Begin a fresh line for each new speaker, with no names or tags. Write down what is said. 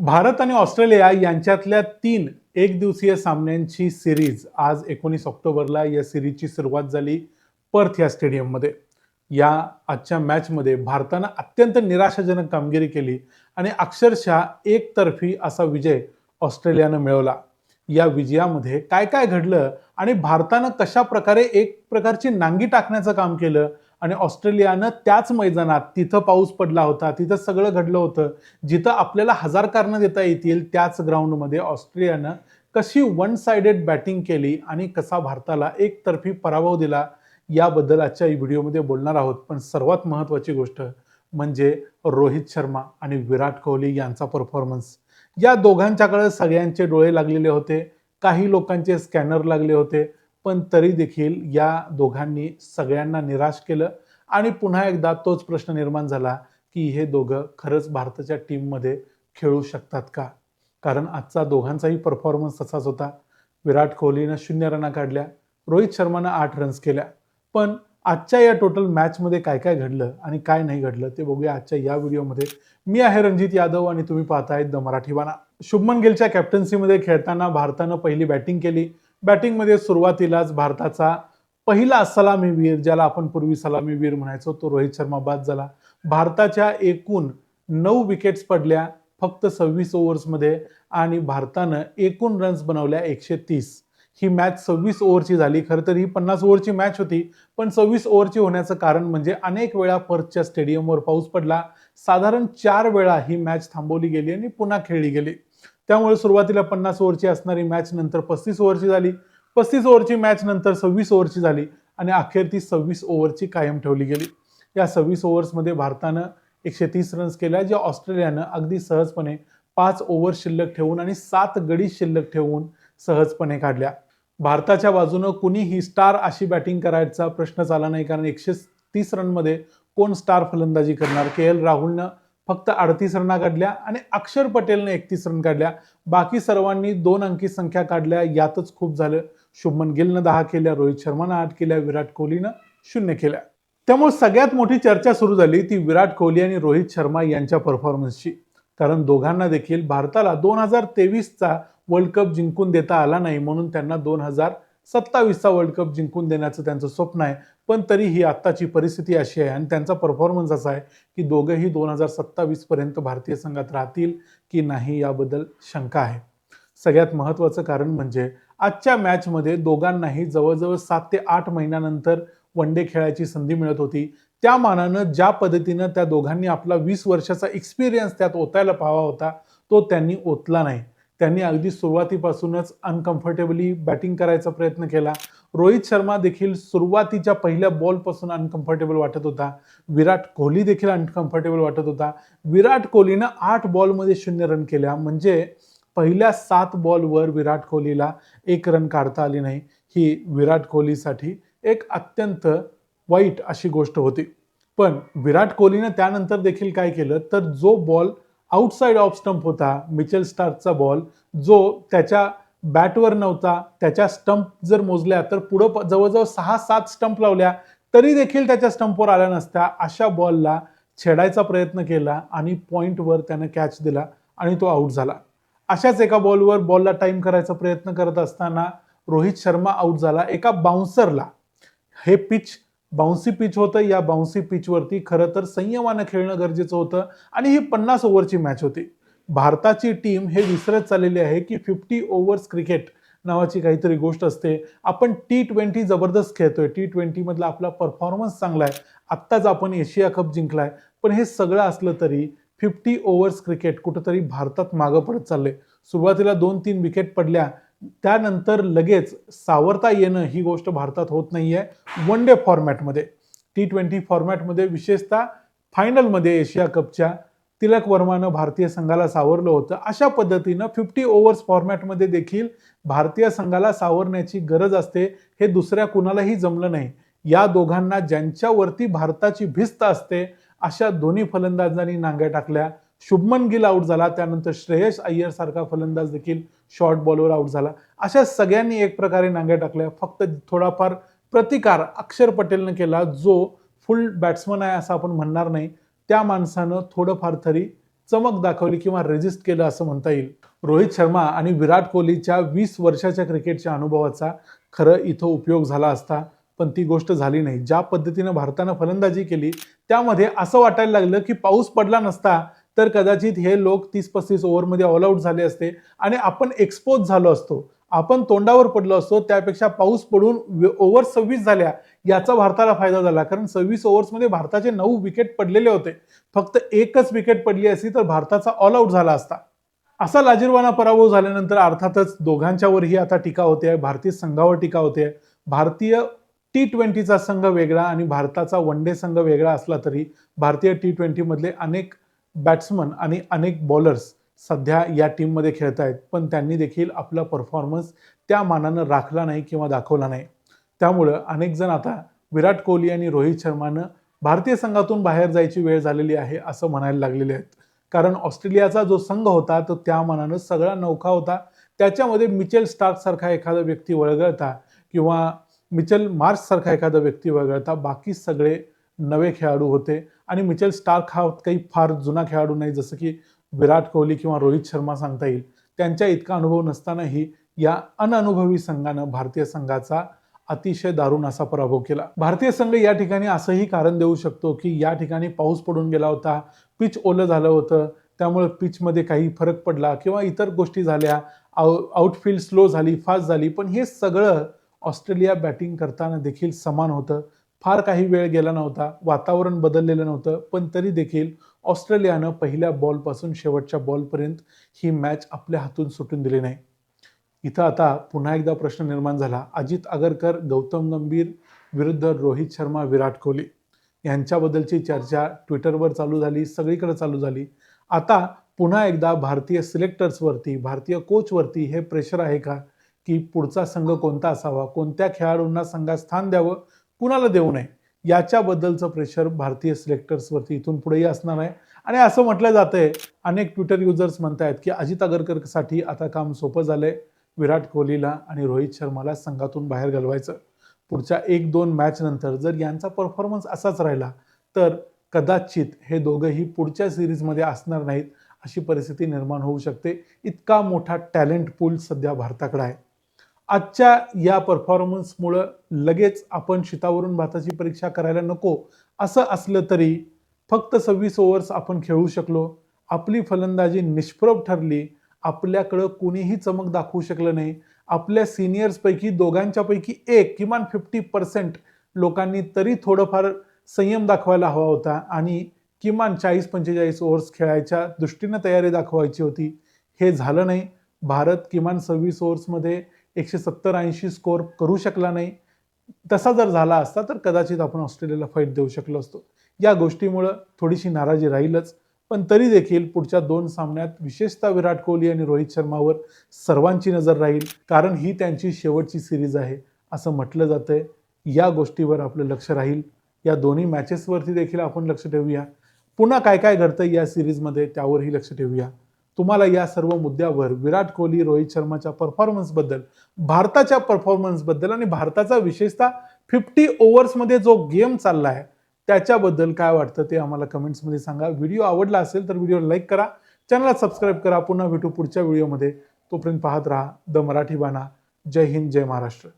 भारत आणि ऑस्ट्रेलिया यांच्यातल्या तीन एक दिवसीय सामन्यांची सिरीज आज एकोणीस ऑक्टोबरला या सिरीजची सुरुवात झाली पर्थ या स्टेडियममध्ये. या आजच्या मॅचमध्ये भारतानं अत्यंत निराशाजनक कामगिरी केली आणि अक्षरशः एकतर्फी असा विजय ऑस्ट्रेलियानं मिळवला. या विजयामध्ये काय काय घडलं आणि भारतानं कशा प्रकारे एक प्रकारची नांगी टाकण्याचं काम केलं आणि ऑस्ट्रेलियानं त्याच मैदानात तिथं पाऊस पडला होता तिथं सगळं घडलं होतं जिथं आपल्याला हजार कारणं देता येतील त्याच ग्राउंडमध्ये ऑस्ट्रेलियानं कशी वन साइडेड बॅटिंग केली आणि कसा भारताला एकतर्फी पराभव दिला याबद्दल आजच्या व्हिडिओमध्ये बोलणार आहोत. पण सर्वात महत्त्वाची गोष्ट म्हणजे रोहित शर्मा आणि विराट कोहली यांचा परफॉर्मन्स या दोघांच्याकडे सगळ्यांचे डोळे लागलेले होते काही लोकांचे स्कॅनर लागले होते पण तरी देखील या दोघांनी सगळ्यांना निराश केलं आणि पुन्हा एकदा तोच प्रश्न निर्माण झाला की हे दोघं खरंच भारताच्या टीममध्ये खेळू शकतात का? कारण आजचा दोघांचाही परफॉर्मन्स तसाच होता. विराट कोहलीनं शून्य रना काढल्या रोहित शर्मानं आठ रन्स केल्या. पण आजच्या या टोटल मॅचमध्ये काय काय घडलं आणि काय नाही घडलं ते बघूया आजच्या या व्हिडिओमध्ये मी आहे रणजित यादव आणि तुम्ही पाहतायत द मराठी बाणा शुभमन गिलच्या कॅप्टन्सीमध्ये खेळताना भारतानं पहिली बॅटिंग केली. बॅटिंगमध्ये सुरुवातीलाच भारताचा पहिला सलामीवीर ज्याला आपण पूर्वी सलामीवीर म्हणायचो तो रोहित शर्मा बाद झाला. भारताच्या एकूण नऊ विकेट्स पडल्या फक्त सव्वीस ओव्हर्समध्ये आणि भारतानं एकूण रन्स बनवल्या एकशे तीस. ही मॅच सव्वीस ओव्हरची झाली. खरं तर ही पन्नास ओव्हरची मॅच होती पण सव्वीस ओव्हरची होण्याचं कारण म्हणजे अनेक वेळा पर्थच्या स्टेडियमवर पाऊस पडला. साधारण चार वेळा ही मॅच थांबवली गेली आणि पुन्हा खेळली गेली. त्यामुळे सुरुवातीला पन्नास ओव्हरची असणारी मॅच नंतर पस्तीस ओव्हरची झाली. पस्तीस ओव्हरची मॅच नंतर सव्वीस ओव्हरची झाली आणि अखेर ती सव्वीस ओव्हरची कायम ठेवली गेली. या सव्वीस ओव्हर्समध्ये भारतानं एकशे तीस रन्स केल्या ज्या ऑस्ट्रेलियानं अगदी सहजपणे पाच ओव्हर शिल्लक ठेवून आणि सात गडी शिल्लक ठेवून सहजपणे काढल्या. भारताच्या बाजूनं कुणीही स्टार अशी बॅटिंग करायचा प्रश्नच आला नाही कारण एकशे तीस रनमध्ये कोण स्टार फलंदाजी करणार? के एल राहुलनं फक्त अडतीस रना काढल्या आणि अक्षर पटेलने एकतीस रन काढल्या. बाकी सर्वांनी दोन अंकी संख्या काढल्या. यातच खूप झालं. शुभमन गिलनं दहा केल्या रोहित शर्मानं आठ केल्या विराट कोहलीनं शून्य केल्या. त्यामुळे सगळ्यात मोठी चर्चा सुरू झाली ती विराट कोहली आणि रोहित शर्मा यांच्या परफॉर्मन्सची कारण दोघांना देखील भारताला दोन हजार तेवीसचा वर्ल्ड कप जिंकून देता आला नाही म्हणून त्यांना दोन हजार सत्तावीसचा वर्ल्ड कप जिंकून देण्याचं त्यांचं स्वप्न आहे. पण तरी ही आत्ताची परिस्थिती अशी आहे आणि त्यांचा परफॉर्मन्स असा आहे की दोघंही दोन हजार सत्तावीसपर्यंत भारतीय संघात राहतील की नाही याबद्दल शंका आहे. सगळ्यात महत्त्वाचं कारण म्हणजे आजच्या मॅचमध्ये दोघांनाही जवळजवळ सात ते आठ महिन्यानंतर वन डे खेळायची संधी मिळत होती. त्या मानानं ज्या पद्धतीनं त्या दोघांनी आपला वीस वर्षाचा एक्सपिरियन्स त्यात ओतायला पाहावा होता तो त्यांनी ओतला नाही. त्यांनी अगदी सुरुवातीपासूनच अनकम्फर्टेबली बॅटिंग करायचा प्रयत्न केला. रोहित शर्मा देखील सुरुवातीच्या पहिल्या बॉलपासून अनकम्फर्टेबल वाटत होता. विराट कोहली देखील अनकम्फर्टेबल वाटत होता. विराट कोहलीनं आठ बॉलमध्ये शून्य रन केल्या. म्हणजे पहिल्या सात बॉलवर विराट कोहलीला एक रन काढता आली नाही. ही विराट कोहलीसाठी एक अत्यंत वाईट अशी गोष्ट होती. पण विराट कोहलीनं त्यानंतर देखील काय केलं? तर जो बॉल आउटसाईड ऑफ स्टंप होता मिचेल स्टार्कचा बॉल जो त्याच्या बॅटवर नव्हता त्याच्या स्टंप जर मोजल्या तर पुढं जवळजवळ सहा सात स्टंप लावल्या तरी देखील त्याच्या स्टंपवर आल्या नसत्या. अशा बॉलला छेडायचा प्रयत्न केला आणि पॉईंटवर त्यानं कॅच दिला आणि तो आऊट झाला. अशाच एका बॉलवर बॉलला टाईम करायचा प्रयत्न करत असताना रोहित शर्मा आऊट झाला. एका बाउन्सरला हे पिच बाउन्सी पिच होतं. या बाउन्सी पिचवरती खरं तर संयमानं खेळणं गरजेचं होतं आणि ही पन्नास ओव्हरची मॅच होती. भारताची टीम हे विसरत चाललेली आहे की फिफ्टी ओव्हर्स क्रिकेट नावाची काहीतरी गोष्ट असते. आपण टी ट्वेंटी जबरदस्त खेळतोय. टी ट्वेंटीमधला आपला परफॉर्मन्स चांगला आहे. आत्ताच आपण एशिया कप जिंकलाय. पण हे सगळं असलं तरी फिफ्टी ओव्हर्स क्रिकेट कुठंतरी भारतात मागं पडत चाललंय. सुरुवातीला दोन तीन विकेट पडल्या. त्यानंतर लगेच सावरता येणं ही गोष्ट भारतात होत नाही आहे वन डे फॉर्मॅटमध्ये टी ट्वेंटी फॉर्मॅटमध्ये विशेषतः फायनलमध्ये एशिया कपच्या तिलक वर्मानं भारतीय संघाला सावरलं होतं. अशा पद्धतीनं फिफ्टी ओव्हर्स फॉर्मॅटमध्ये देखील भारतीय संघाला सावरण्याची गरज असते. हे दुसऱ्या कुणालाही जमलं नाही. या दोघांना ज्यांच्यावरती भारताची भिस्त असते अशा दोन्ही फलंदाजांनी नांग्या टाकल्या. शुभमन गिल आऊट झाला. त्यानंतर श्रेयस अय्यर सारखा फलंदाज देखील शॉर्ट बॉलवर आऊट झाला. अशा सगळ्यांनी एक प्रकारे नांग्या टाकल्या. फक्त थोडाफार प्रतिकार अक्षर पटेलनं केला जो फुल बॅट्समन आहे असं आपण म्हणणार नाही. त्या माणसानं थोडंफार तरी चमक दाखवली किंवा रेजिस्ट केलं असं म्हणता येईल. रोहित शर्मा आणि विराट कोहलीच्या वीस वर्षाच्या क्रिकेटच्या अनुभवाचा खरं इथं उपयोग झाला असता पण ती गोष्ट झाली नाही. ज्या पद्धतीनं भारतानं फलंदाजी केली त्यामध्ये असं वाटायला लागलं की पाऊस पडला नसता तर कदाचित हे लोक तीस पस्तीस ओव्हरमध्ये ऑल आऊट झाले असते आणि आपण एक्सपोज झालो असतो. आपण तोंडावर पडलो असतो त्यापेक्षा पाऊस पडून ओव्हर सव्वीस झाल्या याचा भारताला फायदा झाला. कारण सव्वीस ओव्हर्समध्ये भारताचे नऊ विकेट पडलेले होते. फक्त एकच विकेट पडली असती तर भारताचा ऑल आऊट झाला असता. असा लाजीरवाना पराभव झाल्यानंतर अर्थातच दोघांच्यावरही आता टीका होते. आहे भारतीय संघावर टीका होते. आहे भारतीय टी ट्वेंटीचा संघ वेगळा आणि भारताचा वन डे संघ वेगळा असला तरी भारतीय टी ट्वेंटीमधले अनेक बॅट्समन आणि अनेक बॉलर्स सध्या या टीममध्ये खेळत आहेत पण त्यांनी देखील आपला परफॉर्मन्स त्या मानानं राखला नाही किंवा दाखवला नाही. त्यामुळं अनेक जण आता विराट कोहली आणि रोहित शर्मानं भारतीय संघातून बाहेर जायची वेळ झालेली आहे असं म्हणायला लागलेले आहेत. कारण ऑस्ट्रेलियाचा जो संघ होता तो त्या मानानं सगळा नौका होता. त्याच्यामध्ये मिचेल स्टार्कसारखा एखादा व्यक्ती वळगळता किंवा मिचेल मार्क्ससारखा एखादा व्यक्ती वगळता बाकी सगळे नवे खेळाडू होते. आणि मिचेल स्टार्क हा काही फार जुना खेळाडू नाही जसं की विराट कोहली किंवा रोहित शर्मा सांगता येईल. त्यांच्या इतका अनुभव नसतानाही या अनअनुभवी संघानं भारतीय संघाचा अतिशय दारुण असा पराभव केला. भारतीय संघ या ठिकाणी असंही कारण देऊ शकतो की या ठिकाणी पाऊस पडून गेला होता पिच ओलं झालं होतं त्यामुळे पिचमध्ये काही फरक पडला किंवा इतर गोष्टी झाल्या आउ आउटफील्ड स्लो झाली फास्ट झाली पण हे सगळं ऑस्ट्रेलिया बॅटिंग करताना देखील समान होतं. फार काही वेळ गेला नव्हता वातावरण बदललेलं नव्हतं पण तरी देखील ऑस्ट्रेलियानं पहिल्या बॉलपासून शेवटच्या बॉलपर्यंत ही मॅच आपल्या हातून सुटून दिली नाही. इथं आता पुन्हा एकदा प्रश्न निर्माण झाला. अजित आगरकर गौतम गंभीर विरुद्ध रोहित शर्मा विराट कोहली यांच्याबद्दलची चर्चा ट्विटरवर चालू झाली सगळीकडे चालू झाली. आता पुन्हा एकदा भारतीय सिलेक्टर्सवरती भारतीय कोचवरती हे प्रेशर आहे का? की पुढचा संघ कोणता असावा? कोणत्या खेळाडूंना संघात स्थान द्यावं? कुणाला देऊ नये? याच्याबद्दलचं प्रेशर भारतीय सिलेक्टर्सवरती इथून पुढेही असणार आहे आणि असं म्हटलं जातंय अनेक ट्विटर युजर्स म्हणतायत की अजित आगरकरसाठी आता काम सोपं झालंय. विराट कोहलीला आणि रोहित शर्माला संघातून बाहेर घालवायचं. पुढच्या एक दोन मॅच नंतर जर यांचा परफॉर्मन्स असाच राहिला तर कदाचित हे दोघंही पुढच्या सिरीजमध्ये असणार नाहीत अशी परिस्थिती निर्माण होऊ शकते. इतका मोठा टॅलेंट पूल सध्या भारताकडे आहे. आजच्या या परफॉर्मन्समुळं लगेच आपण शितावरून भाताची परीक्षा करायला नको असं असलं तरी फक्त सव्वीस ओव्हर्स आपण खेळू शकलो. आपली फलंदाजी निष्प्रभ ठरली. आपल्याकडं कुणीही चमक दाखवू शकलं नाही. आपल्या सिनियर्सपैकी दोघांच्यापैकी एक किमान फिफ्टी पर्सेंट लोकांनी तरी थोडंफार संयम दाखवायला हवा होता आणि किमान चाळीस पंचेचाळीस ओव्हर्स खेळायच्या दृष्टीनं तयारी दाखवायची होती. हे झालं नाही. भारत किमान सव्वीस ओव्हर्समध्ये एकशे सत्तर ऐंशी स्कोअर करू शकला नाही. तसा जर झाला असता तर कदाचित आपण ऑस्ट्रेलियाला फाईट देऊ शकलो असतो. या गोष्टीमुळं थोडीशी नाराजी राहीलच. पण तरी देखील पुढच्या दोन सामन्यात विशेषतः विराट कोहली आणि रोहित शर्मावर सर्वांची नजर राहील. कारण ही त्यांची शेवटची सिरीज आहे असं म्हटलं जातंय. या गोष्टीवर आपलं लक्ष राहील. या दोन्ही मॅचेसवरती देखील आपण लक्ष ठेवूया. पुन्हा काय काय घडतं या सिरीजमध्ये त्यावरही लक्ष ठेवूया. तुम्हाला या सर्व मुद्द्यावर विराट कोहली रोहित शर्माच्या परफॉर्मन्सबद्दल भारताच्या परफॉर्मन्सबद्दल आणि भारताचा विशेषतः फिफ्टी ओव्हर्समध्ये जो गेम चालला आहे त्याच्याबद्दल काय वाटतं ते आम्हाला कमेंट्समध्ये सांगा. व्हिडिओ आवडला असेल तर व्हिडिओ लाईक करा. चॅनलला सबस्क्राईब करा. पुन्हा भेटू पुढच्या व्हिडिओमध्ये तोपर्यंत पाहत राहा द मराठी बाणा. जय हिंद जय महाराष्ट्र.